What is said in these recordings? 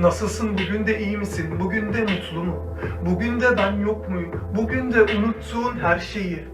Nasılsın bugün de iyi misin? Bugün de mutlu mu? Bugün de ben yok muyum? Bugün de unuttuğun her şeyi.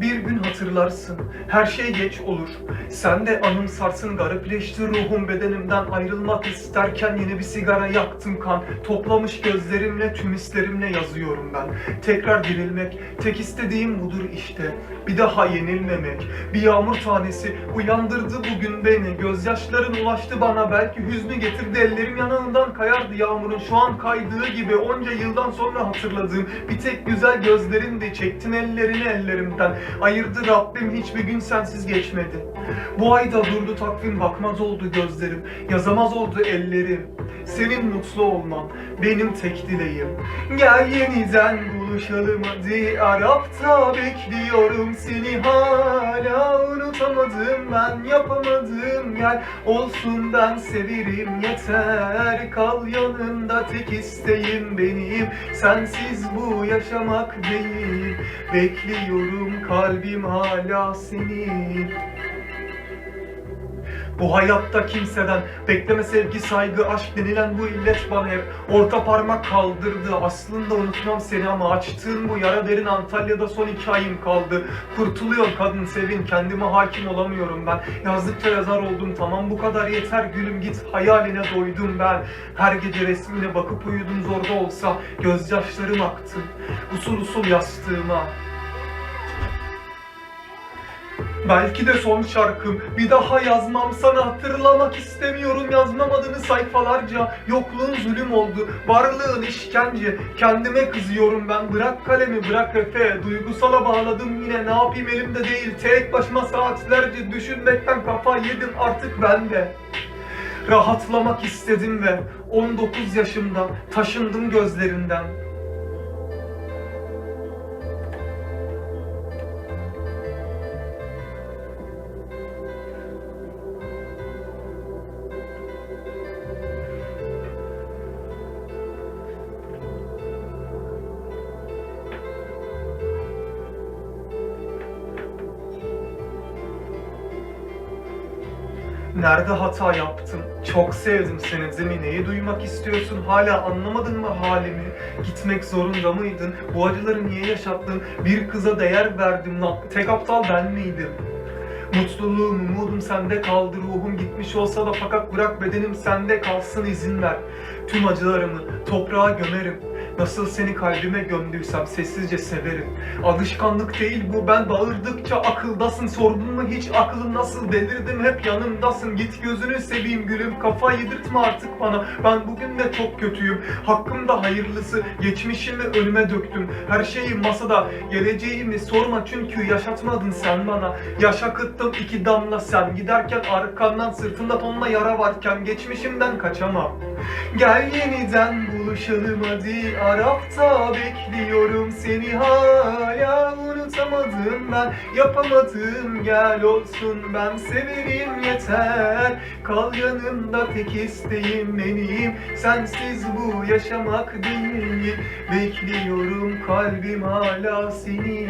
Bir gün hatırlarsın, her şey geç olur. Sen de anımsarsın, garipleşti ruhum bedenimden ayrılmak isterken yeni bir sigara yaktım kan. Toplamış gözlerimle, tüm hislerimle yazıyorum ben. Tekrar dirilmek, tek istediğim budur işte. Bir daha yenilmemek. Bir yağmur tanesi uyandırdı bugün beni. Gözyaşların ulaştı bana, belki hüznü getirdi. Ellerim yanağından kayardı yağmurun şu an kaydığı gibi. Onca yıldan sonra hatırladığım bir tek güzel gözlerindi. Çektin ellerini ellerimden. Ayırdı Rabbim hiçbir gün sensiz geçmedi. Bu ayda durdu takvim bakmaz oldu gözlerim. Yazamaz oldu ellerim. Senin mutlu olman benim tek dileğim. Gel yeniden buluşalım hadi Arap'ta bekliyorum seni hala unutamadım ben yapamadım gel olsun ben severim yeter. Kal yanında tek isteğim benim. Sensiz bu yaşamak değil. Bekliyorum kalbim hala seni bu hayatta kimseden bekleme sevgi, saygı, aşk denilen bu illet bana hep orta parmak kaldırdı. Aslında unutmam seni ama açtığın bu yara derin Antalya'da son iki ayım kaldı. Kurtuluyor kadın sevin, kendime hakim olamıyorum ben. Yazdıkça yazar oldum tamam bu kadar yeter gülüm git hayaline doydum ben. Her gece resmine bakıp uyudum zor da olsa gözyaşlarım aktı. Usul usul yastığıma. Belki de son şarkım. Bir daha yazmam. Sana hatırlamak istemiyorum. Yazmam adını sayfalarca. Yokluğun zulüm oldu. Varlığın işkence. Kendime kızıyorum ben. Bırak kalemi bırak efe Duygusala bağladım yine. Ne yapayım? Elimde değil. Tek başıma saatlerce düşünmekten kafa yedim. Artık ben de. Rahatlamak istedim ve 19 yaşımda taşındım gözlerinden Nerede hata yaptım? Çok sevdim seni Zemi. Neyi duymak istiyorsun? Hala anlamadın mı halimi? Gitmek zorunda mıydın? Bu acıları niye yaşattın? Bir kıza değer verdim lan. Tek aptal ben miydim? Mutluluğum, umudum sende kaldı. Ruhum gitmiş olsa da fakat bırak bedenim sende kalsın izin ver. Tüm acılarımı toprağa gömerim. Nasıl seni kalbime gömdüysem sessizce severim. Alışkanlık değil bu ben bağırdıkça akıldasın. Sordun mu hiç aklım nasıl delirdim hep yanımdasın. Git gözünü seveyim gülüm kafa yedirtme artık bana. Ben bugün de çok kötüyüm. Hakkımda hayırlısı geçmişimi önüme döktüm. Her şeyi masada geleceğimi sorma çünkü yaşatmadın sen bana. Yaş akıttım iki damla sen giderken arkandan sırtında tonla yara varken geçmişimden kaçamam. Gel yeniden buluşalım hadi. Arap'ta bekliyorum seni hala. Unutamadım ben yapamadım. Gel olsun ben severim yeter. Kal yanımda tek isteğim benim. Sensiz bu yaşamak değil. Bekliyorum kalbim hala seni